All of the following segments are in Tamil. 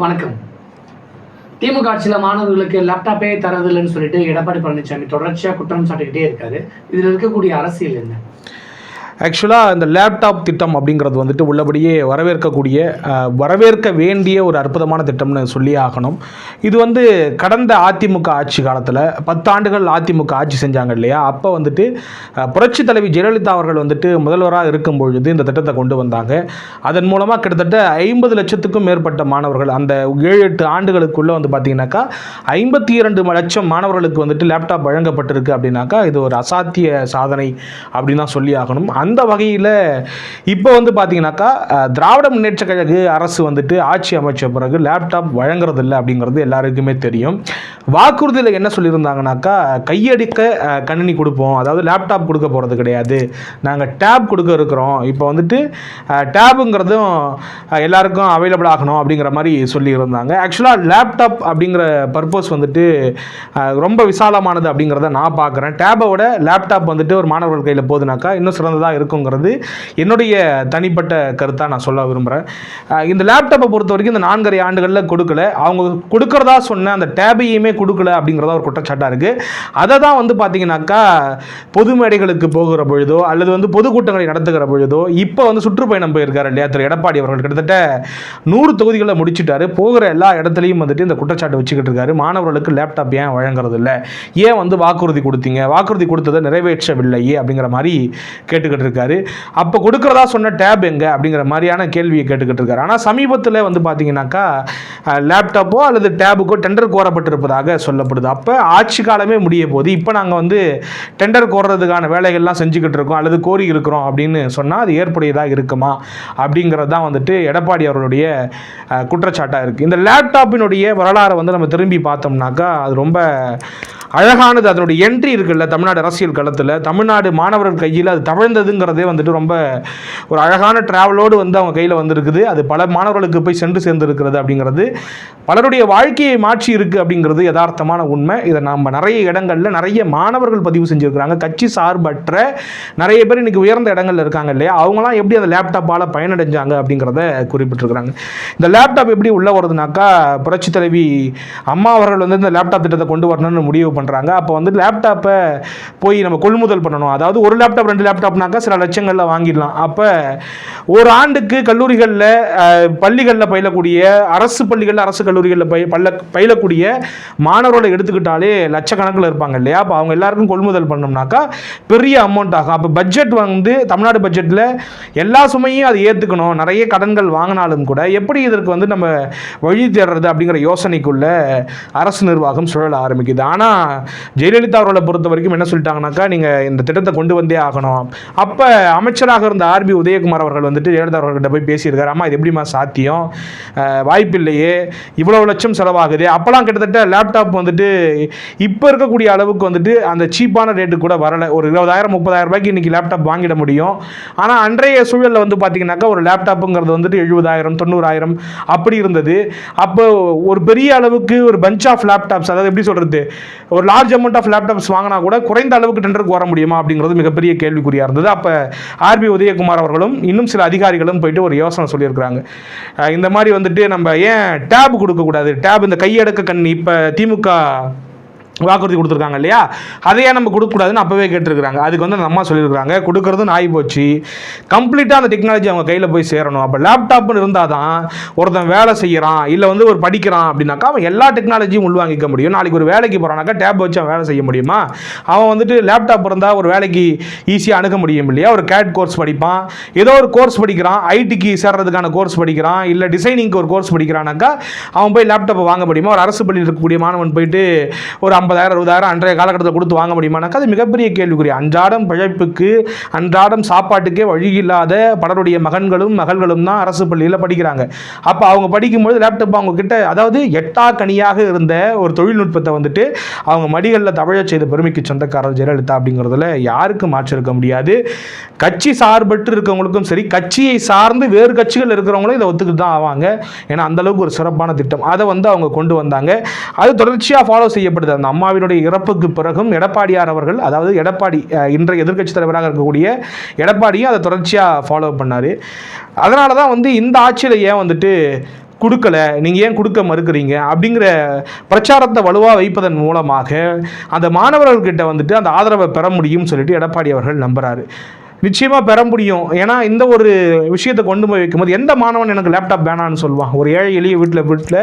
வணக்கம். திமுக ஆட்சியில் மாணவர்களுக்கு லேப்டாப்பே தரதில்லைன்னு சொல்லிட்டு எடப்பாடி பழனிசாமி தொடர்ச்சியாக குற்றம் சாட்டிக்கிட்டே இருக்காரு. இதில் இருக்கக்கூடிய அரசியல் என்ன? ஆக்சுவலாக இந்த லேப்டாப் திட்டம் அப்படிங்கிறது வந்துட்டு உள்ளபடியே வரவேற்கக்கூடிய வரவேற்க வேண்டிய ஒரு அற்புதமான திட்டம்னு சொல்லி ஆகணும். இது வந்து கடந்த அதிமுக ஆட்சி காலத்தில் பத்தாண்டுகள் அதிமுக ஆட்சி செஞ்சாங்க இல்லையா? அப்போ வந்துட்டு புரட்சி தலைவி ஜெயலலிதா அவர்கள் வந்துட்டு முதல்வராக இருக்கும் பொழுது இந்த திட்டத்தை கொண்டு வந்தாங்க. அதன் மூலமாக கிட்டத்தட்ட ஐம்பது லட்சத்துக்கும் மேற்பட்ட மாணவர்கள் அந்த ஏழு எட்டு ஆண்டுகளுக்குள்ளே வந்து பார்த்தீங்கன்னாக்கா ஐம்பத்தி இரண்டு லட்சம் மாணவர்களுக்கு வந்துட்டு லேப்டாப் வழங்கப்பட்டிருக்கு அப்படின்னாக்கா இது ஒரு அசாத்திய சாதனை அப்படின்னு தான் சொல்லி ஆகணும். அந்த வகையில் இப்போ வந்து பார்த்தீங்கன்னாக்கா திராவிட முன்னேற்ற கழக அரசு வந்துட்டு ஆட்சி அமைச்ச பிறகு லேப்டாப் வழங்குறதில்ல அப்படிங்கிறது எல்லாருக்குமே தெரியும். வாக்குறுதியில் என்ன சொல்லியிருந்தாங்கனாக்கா கையடிக்க கணினி கொடுப்போம். அதாவது லேப்டாப் கொடுக்க போகிறது கிடையாது. நாங்கள் டேப் கொடுக்க இருக்கிறோம். இப்போ வந்துட்டு டேபுங்கிறதும் எல்லாருக்கும் அவைலபிள் ஆகணும் அப்படிங்கிற மாதிரி சொல்லியிருந்தாங்க. ஆக்சுவலாக லேப்டாப் அப்படிங்கிற பர்பஸ் வந்துட்டு ரொம்ப விசாலமானது அப்படிங்கிறத நான் பார்க்குறேன் டேபை விட லேப்டாப் வந்துட்டு ஒரு மாணவர்கள் கையில் போதுனாக்கா இன்னும் சிறந்ததாக இருக்குங்கிறது என்னுடைய தனிப்பட்ட கருத்தாக நான் சொல்ல விரும்புகிறேன் இந்த லேப்டாப்பை பொறுத்த வரைக்கும் இந்த நான்கரை ஆண்டுகளில் கொடுக்கல. அவங்க கொடுக்கறதா சொன்ன அந்த டேபையுமே கொடுக்கல அப்படிங்கிறதா ஒரு குற்றச்சாட்டாக இருக்குது அதை தான் வந்து பார்த்தீங்கன்னாக்கா பொது மேடைகளுக்கு போகிற பொழுதோ அல்லது வந்து பொதுக்கூட்டங்களை நடத்துகிற பொழுதோ இப்போ வந்து சுற்றுப்பயணம் போயிருக்காரு இல்லையா? திரு எடப்பாடி அவர்கள் கிட்டத்தட்ட நூறு தொகுதிகளில் முடிச்சுட்டாரு. போகிற எல்லா இடத்துலையும் வந்துட்டு இந்த குற்றச்சாட்டு வச்சுக்கிட்டு இருக்காரு. மாணவர்களுக்கு லேப்டாப் ஏன் வழங்குறது இல்லை ஏன் வந்து வாக்குறுதி கொடுத்தீங்க? வாக்குறுதி கொடுத்ததை நிறைவேற்றவில்லையே அப்படிங்கிற மாதிரி கேட்டுக்கிட்டு இருக்காரு. அப்போ கொடுக்குறதா சொன்ன டேப் எங்க? அப்படிங்கிற மாதிரியான கேள்வியை கேட்டுக்கிட்டு இருக்காரு. ஆனால் சமீபத்தில் வந்து பார்த்தீங்கன்னாக்கா லேப்டாப்போ அல்லது டேபுக்கோ டெண்டர் கோரப்பட்டிருப்பதாக சொல்லப்படுது. அப்போ ஆட்சி காலமே முடிய போகுது. இப்போ நாங்கள் வந்து டெண்டர் கோர்றதுக்கான வேலைகள்லாம் செஞ்சுக்கிட்டு இருக்கோம் அல்லது கோரி இருக்கிறோம் அப்படின்னு சொன்னால் அது ஏற்புடையதாக இருக்குமா? அப்படிங்கிறது தான் வந்துட்டு எடப்பாடி அவர்களுடைய குற்றச்சாட்டாக இருக்குது இந்த லேப்டாப்பினுடைய வரலாறை வந்து நம்ம திரும்பி பார்த்தோம்னாக்கா அது ரொம்ப அழகானது அதனுடைய என்ட்ரி இருக்குல்ல தமிழ்நாடு அரசியல் களத்தில். தமிழ்நாடு மாணவர்கள் கையில் அது தவழ்ந்ததுங்கிறதே வந்துட்டு ரொம்ப ஒரு அழகான டிராவலோடு வந்து அவங்க கையில் வந்திருக்குது. அது பல மாணவர்களுக்கு போய் சென்று சேர்ந்திருக்கிறது அப்படிங்கிறது. பலருடைய வாழ்க்கையை மாற்றி இருக்குது அப்படிங்கிறது யதார்த்தமான உண்மை. இதை நம்ம நிறைய இடங்களில் நிறைய மாணவர்கள் பதிவு செஞ்சுருக்கிறாங்க. கட்சி சார்பற்ற நிறைய பேர் இன்றைக்கி உயர்ந்த இடங்களில் இருக்காங்க இல்லையா? அவங்களாம் எப்படி அந்த லேப்டாப்பால் பயனடைஞ்சாங்க அப்படிங்கிறத குறிப்பிட்டிருக்கிறாங்க. இந்த லேப்டாப் எப்படி உள்ளே வருதுனாக்கா புரட்சி தலைவி அம்மா அவர்கள் வந்து இந்த லேப்டாப் திட்டத்தை கொண்டு வரணும்னு முடிவு பண்ணுறாங்க அப்போ வந்து லேப்டாப்பை போய் நம்ம கொள்முதல் பண்ணணும். அதாவது ஒரு லேப்டாப் ரெண்டு லேப்டாப்னாக்கா சில லட்சங்களில் வாங்கிடலாம். அப்போ ஒரு ஆண்டுக்கு கல்லூரிகளில் பள்ளிகளில் பயிலக்கூடிய அரசு பள்ளிகளில் அரசு கல்லூரிகளில் பய பல்ல பயிலக்கூடிய மாணவர்களை எடுத்துக்கிட்டாலே லட்சக்கணக்கில் இருப்பாங்க இல்லையா? அப்போ அவங்க எல்லாருக்கும் கொள்முதல் பண்ணோம்னாக்கா பெரிய அமௌண்ட் ஆகும். அப்போ பட்ஜெட் வந்து தமிழ்நாடு பட்ஜெட்டில் எல்லா சுமையும் அது ஏற்றுக்கணும் நிறைய கடன்கள் வாங்கினாலும் கூட எப்படி இதற்கு வந்து நம்ம வழி தேடுறது அப்படிங்கிற யோசனைக்குள்ள அரசு நிர்வாகம் சுழல ஆரம்பிக்குது. ஆனால் ஜெயலலிதா அவர்களை பொறுத்த வரைக்கும் என்ன சொல்லிட்டாங்கனாக்கா நீங்கள் இந்த திட்டத்தை கொண்டு வந்தே ஆகணும். அப்போ அமைச்சராக இருந்த ஆர்பி உதயகுமார் அவர்கள் வந்துட்டு ஜெயலலிதா அவர்கள்ட்ட போய் பேசியிருக்காரு. அம்மா இது எப்படிம்மா சாத்தியம்? வாய்ப்பில்லையே. இவ்வளோ லட்சம் செலவாகுது. அப்போலாம் கிட்டத்தட்ட லேப்டாப் வந்துட்டு இப்போ இருக்கக்கூடிய அளவுக்கு வந்துட்டு அந்த சீப்பான ரேட்டு கூட வரலை. ஒரு இருபதாயிரம் முப்பதாயிரம் ரூபாய்க்கு இன்றைக்கி லேப்டாப் வாங்கிட முடியும். ஆனால் அன்றைய சூழலில் வந்து பார்த்திங்கனாக்கா ஒரு லேப்டாப்புங்கிறது வந்துட்டு எழுபதாயிரம் தொண்ணூறாயிரம் அப்படி இருந்தது. அப்போ ஒரு பெரிய அளவுக்கு ஒரு பஞ்ச் ஆஃப் லேப்டாப்ஸ் அதாவது எப்படி சொல்கிறது ஒரு லார்ஜ் அமௌண்ட் ஆஃப் லேப்டாப்ஸ் வாங்கினா கூட குறைந்த அளவுக்கு டெண்டருக்கு வர முடியுமா அப்படிங்கிறது மிகப்பெரிய கேள்விக்குறியாக இருந்தது. அப்போ ஆர்பி உதயகுமார் அவர்களும் இன்னும் சில அதிகாரிகளும் போயிட்டு ஒரு யோசனை சொல்லியிருக்கிறாங்க. இந்த மாதிரி வந்துட்டு நம்ம ஏன் டேப் கொடுக்கக்கூடாது? டேப் இந்த கையடக்க கண்ணி. இப்போ திமுக வாக்குறுதி கொடுத்துருக்காங்க இல்லையா? அதையே நம்ம கொடுக்கக்கூடாதுன்னு அப்போவே கேட்டிருக்காங்க அதுக்கு வந்து அந்த அம்மா சொல்லியிருக்காங்க கொடுக்கறதும் ஆகி போச்சு கம்ப்ளீட்டாக அந்த டெக்னாலஜி அவங்க கையில் போய் சேரணும். அப்போ லேப்டாப்னு இருந்தால் தான் ஒருத்தன் வேலை செய்கிறான் இல்லை வந்து ஒரு படிக்கிறான் அப்படின்னாக்கா அவன் எல்லா டெக்னாலஜியும் உள்வாங்கிக்க முடியும். நாளைக்கு ஒரு வேலைக்கு போகிறானாக்கா டேப் வச்சு அவன் வேலை செய்ய முடியுமா? அவன் வந்துட்டு லேப்டாப் இருந்தால் ஒரு வேலைக்கு ஈஸியாக அணுக முடியும் இல்லையா? ஒரு கேட் கோர்ஸ் படிப்பான். ஏதோ ஒரு கோர்ஸ் படிக்கிறான் ஐடிக்கு சேர்றதுக்கான கோர்ஸ் படிக்கிறான் இல்லை டிசைனிங்க்கு ஒரு கோர்ஸ் படிக்கிறானாக்கா அவன் போய் லேப்டாப்பை வாங்க முடியுமா? ஒரு அரசு பள்ளியில் இருக்கக்கூடிய மாணவன் போயிட்டு ஒரு ஐம்பதாயிரம் அறுபதாயிரம் அன்றைய காலகட்டத்தில் கொடுத்து வாங்க முடியுமானாக்கா அது மிகப்பெரிய கேள்விக்குறி. அன்றாடம் பிழைப்புக்கு அன்றாடம் சாப்பாட்டுக்கே வழி இல்லாத பலருடைய மகன்களும் மகள்களும் தான் அரசு பள்ளியில் படிக்கிறாங்க. அப்போ அவங்க படிக்கும்போது லேப்டாப் அவங்க கிட்ட அதாவது எட்டா கனியாக இருந்த ஒரு தொழில்நுட்பத்தை வந்துட்டு அவங்க மடிகளில் தமிழ செய்த பெருமைக்கு சொந்தக்காரர் ஜெயலலிதா அப்படிங்கிறதுல யாருக்கும் மாற்றிருக்க முடியாது. கட்சி சார்பற்று இருக்கவங்களுக்கும் சரி கட்சியை சார்ந்து வேறு கட்சிகள் இருக்கிறவங்களும் இதை ஒத்துக்கிட்டு தான் ஆவாங்க. ஏன்னா அந்த அளவுக்கு ஒரு சிறப்பான திட்டம். அதை வந்து அவங்க கொண்டு வந்தாங்க. அது தொடர்ச்சியாக ஃபாலோ செய்யப்படுது. அந்த அம்மாவினுடைய இறப்புக்கு பிறகும் எடப்பாடியார் அவர்கள் அதாவது எடப்பாடி இன்றைய எதிர்க்கட்சி தலைவராக இருக்கக்கூடிய எடப்பாடியும் அதை தொடர்ச்சியாக ஃபாலோ பண்ணார். அதனால தான் வந்து இந்த ஆட்சியில் ஏன் வந்துட்டு கொடுக்கல நீங்கள் ஏன் கொடுக்க மறுக்கிறீங்க? அப்படிங்கிற பிரச்சாரத்தை வலுவாக வைப்பதன் மூலமாக அந்த மாணவர்கள்கிட்ட வந்துட்டு அந்த ஆதரவை பெற முடியும்னு சொல்லிட்டு எடப்பாடி அவர்கள் நம்புகிறாரு நிச்சயமாக பெற முடியும். ஏன்னா இந்த ஒரு விஷயத்தை கொண்டு போய் வைக்கும்போது எந்த மாணவன் எனக்கு லேப்டாப் வேணான்னு சொல்லுவான்? ஒரு ஏழை எளிய வீட்டில் வீட்டில்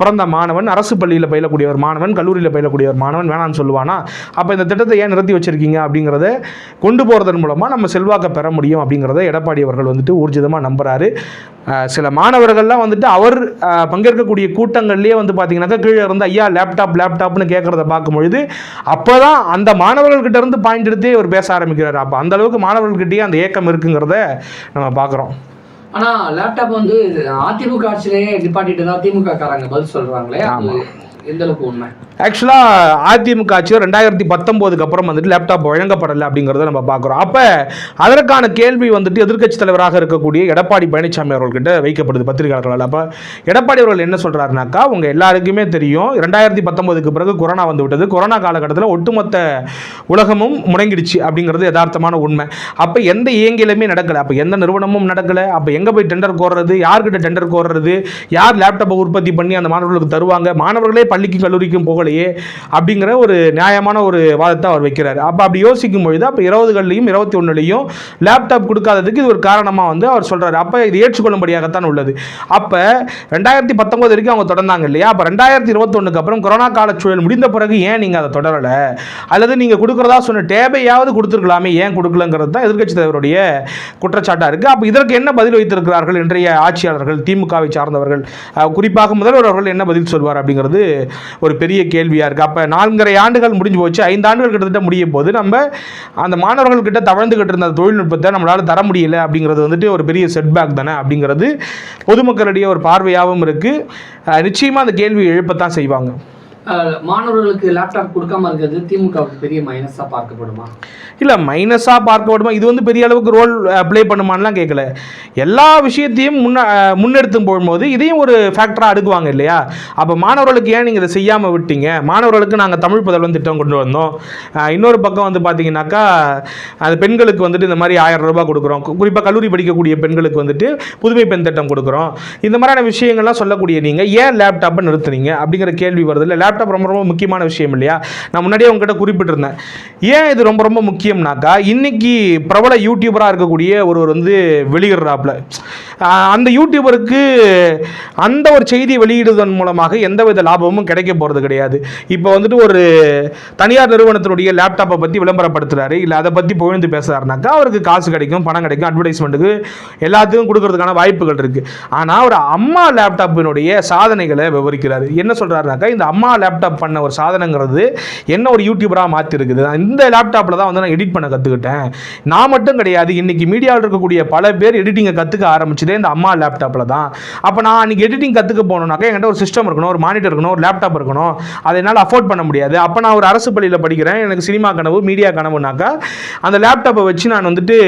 பிறந்த மாணவன் அரசு பள்ளியில் பயிலக்கூடிய ஒரு மாணவன் கல்லூரியில் பயிலக்கூடிய ஒரு மாணவன் வேணான்னு சொல்லுவானா? அப்போ இந்த திட்டத்தை ஏன் நிறுத்தி வச்சிருக்கீங்க அப்படிங்கிறத கொண்டு போகிறதன் மூலமாக நம்ம செல்வாக்கை பெற முடியும் அப்படிங்கிறத எடப்பாடி அவர்கள் வந்துட்டு ஊர்ஜிதமாக நம்புகிறாரு சில மாணவர்கள்லாம் வந்துட்டு அவர் பங்கேற்கக்கூடிய கூட்டங்கள்லேயே வந்து பார்த்தீங்கன்னாக்கா கீழே இருந்து ஐயா லேப்டாப் லேப்டாப்னு கேட்குறத பார்க்கும்பொழுது அப்போ தான் அந்த மாணவர்கள்கிட்ட இருந்து பாயிண்ட் எடுத்தே அவர் பேச ஆரம்பிக்கிறார். அப்போ அந்தளவுக்கு மாணவர்கள் மாணவர்கள்கிட்டயே அந்த ஏக்கம் இருக்குங்கிறத நம்ம பார்க்குறோம். ஆனா லேப்டாப் வந்து அதிமுக ஆட்சியிலேயே நிப்பாட்டிட்டு தான் திமுக காரங்க பதில் சொல்றாங்களே அது எந்த அளவுக்கு உண்மை? ஆக்சுவலாக அதிமுக ஆட்சியில் ரெண்டாயிரத்தி பத்தொம்போதுக்கு அப்புறம் வந்துட்டு லேப்டாப் வழங்கப்படலை அப்படிங்கிறத நம்ம பார்க்குறோம். அப்போ அதற்கான கேள்வி வந்துட்டு எதிர்க்கட்சி தலைவராக இருக்கக்கூடிய எடப்பாடி பழனிசாமி அவர்கள்கிட்ட வைக்கப்படுது பத்திரிகையாளர்களால். அப்போ எடப்பாடி அவர்கள் என்ன சொல்கிறாருனாக்கா உங்கள் எல்லாருக்குமே தெரியும் ரெண்டாயிரத்தி பத்தொம்போதுக்கு பிறகு கொரோனா வந்து விட்டது. கொரோனா காலகட்டத்தில் ஒட்டுமொத்த உலகமும் முடங்கிடுச்சு அப்படிங்கிறது யதார்த்தமான உண்மை. அப்போ எந்த இயங்கிலுமே நடக்கலை. அப்போ எந்த நிறுவனமும் நடக்கலை. அப்போ எங்கே போய் டெண்டர் கோர்றது? யார்கிட்ட டெண்டர் கோர்றது? யார் லேப்டாப்பை உற்பத்தி பண்ணி அந்த மாணவர்களுக்கு தருவாங்க? மாணவர்களே பள்ளிக்கும் கல்லூரிக்கும் போகலையே அப்படிங்கிற ஒரு நியாயமான ஒரு வாதத்தை அவர் வைக்கிறார். அப்போ அப்படி யோசிக்கும் பொழுது அப்போ இருபதுகள்லையும் இருபத்தி ஒன்றுலையும் லேப்டாப் கொடுக்காததுக்கு இது ஒரு காரணமாக வந்து அவர் சொல்கிறாரு அப்போ இது ஏற்றுக்கொள்ளும்படியாகத்தான் உள்ளது. அப்போ ரெண்டாயிரத்தி பத்தொன்பது வரைக்கும் அவங்க தொடர்ந்தாங்க இல்லையா? அப்போ ரெண்டாயிரத்தி இருபத்தொன்னுக்கு அப்புறம் கொரோனா கால சூழல் முடிந்த பிறகு ஏன் நீங்கள் அதை தொடரலை? அல்லது நீங்கள் கொடுக்குறதா சொன்ன டேபையாவது கொடுத்துருக்கலாமே ஏன் கொடுக்கலங்கிறது தான் எதிர்க்கட்சி தலைவருடைய குற்றச்சாட்டாக இருக்குது அப்போ இதற்கு என்ன பதில் வைத்திருக்கிறார்கள்? இன்றைய ஆட்சியாளர்கள் திமுகவை சார்ந்தவர்கள் குறிப்பாக முதல்வர் அவர்கள் என்ன பதில் சொல்வார் அப்படிங்கிறது ஒரு பெரிய கேள்வியாக இருக்குது அப்போ நான்கரை ஆண்டுகள் முடிஞ்சு போச்சு. ஐந்து ஆண்டுகள் கிட்டத்தட்ட முடியும் போது நம்ம அந்த மாணவர்கள் கிட்ட தவழ்ந்துகிட்டு இருந்த தொழில்நுட்பத்தை நம்மளால் தர முடியல அப்படிங்கிறது வந்துட்டு ஒரு பெரிய செட்பேக் தானே அப்படிங்கிறது பொதுமக்களிடையே ஒரு பார்வையாகவும் இருக்குது நிச்சயமாக அந்த கேள்வி எழுப்பத்தான் செய்வாங்க. மாணவர்களுக்கு லேப்டாப் கொடுக்காம இருக்கிறது திமுகவுக்கு பெரிய மைனஸாக பார்க்கப்படுமா? இல்லை மைனஸாக பார்க்கப்படுமா? இது வந்து பெரிய அளவுக்கு ரோல் ப்ளே பண்ணுமான்லாம் கேட்கல எல்லா விஷயத்தையும் முன்ன முன்னெடுத்து முன்னெடுத்தும் போகும்போது இதையும் ஒரு ஃபேக்டராக அடுக்குவாங்க இல்லையா? அப்போ மாணவர்களுக்கு ஏன் நீங்கள் இதை செய்யாமல் விட்டீங்க? மாணவர்களுக்கு நாங்கள் தமிழ் புதல்வன் திட்டம் கொண்டு வந்தோம். இன்னொரு பக்கம் வந்து பார்த்தீங்கன்னாக்கா அது பெண்களுக்கு வந்துட்டு இந்த மாதிரி ஆயிரம் ரூபாய் கொடுக்குறோம். குறிப்பாக கல்லூரி படிக்கக்கூடிய பெண்களுக்கு வந்துட்டு புதுமை பெண் திட்டம் கொடுக்குறோம். இந்த மாதிரியான விஷயங்கள்லாம் சொல்லக்கூடிய நீங்கள் ஏன் லேப்டாப்பை நிறுத்துனீங்க? அப்படிங்கிற கேள்வி வருது இல்லை லேப்டாப் ரொம்ப ரொம்ப முக்கியமான விஷயம் இல்லையா? நான் முன்னாடியே உங்ககிட்ட குறிப்பிட்டிருந்தேன். ஏன் இது ரொம்ப ரொம்ப முக்கியம்னாக்கா இன்னைக்கு பிரபல யூடியூபராக இருக்கக்கூடிய ஒருவர் வந்து வெளியிடுறாப்புல. அந்த யூடியூபருக்கு அந்த ஒரு செய்தி வெளியிடுவதன் மூலமாக எந்தவித லாபமும் கிடைக்க போகிறது கிடையாது. இப்போ வந்துட்டு ஒரு தனியார் நிறுவனத்தினுடைய லேப்டாப்பை பற்றி விளம்பரப்படுத்துகிறாரு இல்லை அதை பற்றி புகழ்ந்து பேசுறாருனாக்கா அவருக்கு காசு கிடைக்கும் பணம் கிடைக்கும் அட்வர்டைஸ்மெண்ட்டுக்கு எல்லாத்துக்கும் கொடுக்கறதுக்கான வாய்ப்புகள் இருக்குது ஆனால் ஒரு அம்மா லேப்டாப்பினுடைய சாதனைகளை விவரிக்கிறாரு. என்ன சொல்கிறாருனாக்கா இந்த அம்மா லேப்டாப் பண்ண ஒரு சாதனைங்கிறது என்ன ஒரு யூடியூபராக மாற்றிருக்குது இந்த லேப்டாப்பில் தான் வந்து நான் எடிட் பண்ண கற்றுக்கிட்டேன் நான் மட்டும் கிடையாது இன்றைக்கி மீடியாவில் இருக்கக்கூடிய பல பேர் எடிட்டிங்கை கற்றுக்க இதே இந்த அம்மா லேப்டாப்பில் தான். அப்போ நான் அன்றைக்கி எடிட்டிங் கற்றுக்க போகணுன்னாக்கா என்கிட்ட ஒரு சிஸ்டம் இருக்கணும் ஒரு மானிட்டர் இருக்கணும் ஒரு லேப்டாப் இருக்கணும். அதை என்னால் அஃபோர்ட் பண்ண முடியாது. அப்போ நான் ஒரு அரசு பள்ளியில் படிக்கிறேன். எனக்கு சினிமா கனவு மீடியா கனவுனாக்கா அந்த லேப்டாப்பை வச்சு நான் வந்துட்டு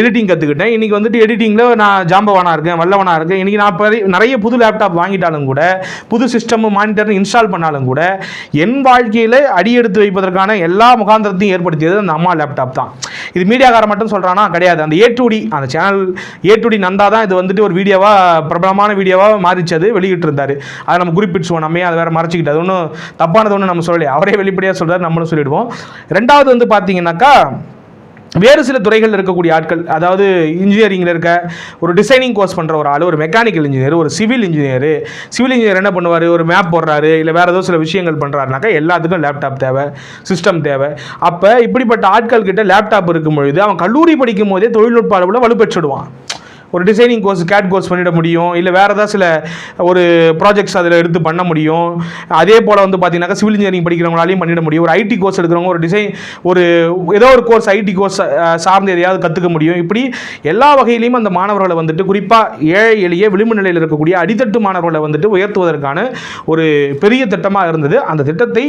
எடிட்டிங் கற்றுக்கிட்டேன் இன்றைக்கி வந்துட்டு எடிட்டிங்கில் நான் ஜாம்பவனாக இருக்கேன் வல்லவனாக இருக்கேன். இன்றைக்கி நான் நிறைய புது லேப்டாப் வாங்கிட்டாலும் கூட புது சிஸ்டமும் மானிட்டர் இன்ஸ்டால் பண்ணாலும் கூட என் வாழ்க்கையில் அடியெடுத்து வைப்பதற்கான எல்லா முகாந்திரத்தையும் ஏற்படுத்தியது அந்த அம்மா லேப்டாப் தான். இது மீடியாக்காரன் மட்டும் சொல்கிறானா கிடையாது. அந்த ஏ அந்த சேனல் ஏ நந்தா தான் அது வந்துட்டு ஒரு வீடியோவாக பிரபலமான வீடியோவாக மாறிச்சு அது வெளியிட்டிருந்தார். அதை நம்ம குறிப்பிட்டுவோம் நம்ம அதை வேறு மறைச்சிக்கிட்டு அது ஒன்றும் தப்பானது ஒன்றும் நம்ம சொல்லலையே. அவரே வெளிப்படையாக சொல்கிறார் நம்மளும் சொல்லிடுவோம். ரெண்டாவது வந்து பார்த்தீங்கன்னாக்கா வேறு சில துறைகளில் இருக்கக்கூடிய ஆட்கள் அதாவது இன்ஜினியரிங்கில் இருக்க ஒரு டிசைனிங் கோர்ஸ் பண்ணுற ஒரு ஆள் ஒரு மெக்கானிக்கல் இன்ஜினியர் ஒரு சிவில் இன்ஜினியர் சிவில் இன்ஜினியர் என்ன பண்ணுவார்? ஒரு மேப் போடுறாரு இல்லை வேறு ஏதோ சில விஷயங்கள் பண்ணுறாருனாக்கா எல்லாத்துக்கும் லேப்டாப் தேவை சிஸ்டம் தேவை. அப்போ இப்படிப்பட்ட ஆட்கள் கிட்ட லேப்டாப் இருக்கும் பொழுது அவன் கல்லூரி படிக்கும் போதே தொழில்நுட்ப அளவில் வலுப்பெற்றுடுவான். ஒரு டிசைனிங் கோர்ஸ் கேட் கோர்ஸ் பண்ணிட முடியும் இல்லை வேறு ஏதாவது சில ஒரு ப்ராஜெக்ட்ஸ் அதில் எடுத்து பண்ண முடியும். அதே போல் வந்து பார்த்தீங்கன்னாக்கா சிவில் இன்ஜினியரிங் படிக்கிறவங்களாலையும் பண்ணிட முடியும். ஒரு ஐடி கோர்ஸ் எடுக்கிறவங்க ஒரு டிசைன் ஒரு ஏதோ ஒரு கோர்ஸ் ஐடி கோர்ஸ் சார்ந்து எதையாவது கற்றுக்க முடியும். இப்படி எல்லா வகையிலையும் அந்த மாணவர்களை வந்துட்டு குறிப்பாக ஏழை எளிய விளிம்பு நிலையில் இருக்கக்கூடிய அடித்தட்டு மாணவர்களை வந்துட்டு உயர்த்துவதற்கான ஒரு பெரிய திட்டமாக இருந்தது. அந்த திட்டத்தை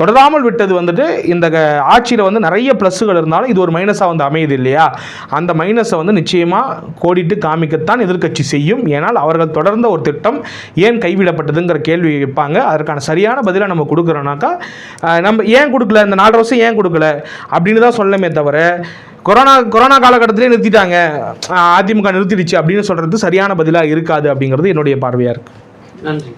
தொடராமல் விட்டது வந்துட்டு இந்த ஆட்சியில் வந்து நிறைய ப்ளஸ்ஸுகள் இருந்தாலும் இது ஒரு மைனஸாக வந்து அமையுது இல்லையா? அந்த மைனஸை வந்து நிச்சயமாக கோடிட்டு காமிக்கத்தான் எதிர்க்கட்சி செய்யும். ஏனால் அவர்கள் தொடர்ந்த ஒரு திட்டம் ஏன் கைவிடப்பட்டதுங்கிற கேள்வி வைப்பாங்க அதற்கான சரியான பதிலை நம்ம கொடுக்குறோம்னாக்கா நம்ம ஏன் கொடுக்கல? இந்த நாலு வருஷம் ஏன் கொடுக்கல? அப்படின்னு தான் சொல்லமே தவிர கொரோனா கொரோனா காலகட்டத்திலே நிறுத்திட்டாங்க. அதிமுக நிறுத்திடுச்சு அப்படின்னு சொல்கிறது சரியான பதிலாக இருக்காது அப்படிங்கிறது என்னுடைய பார்வையாக இருக்குது நன்றி.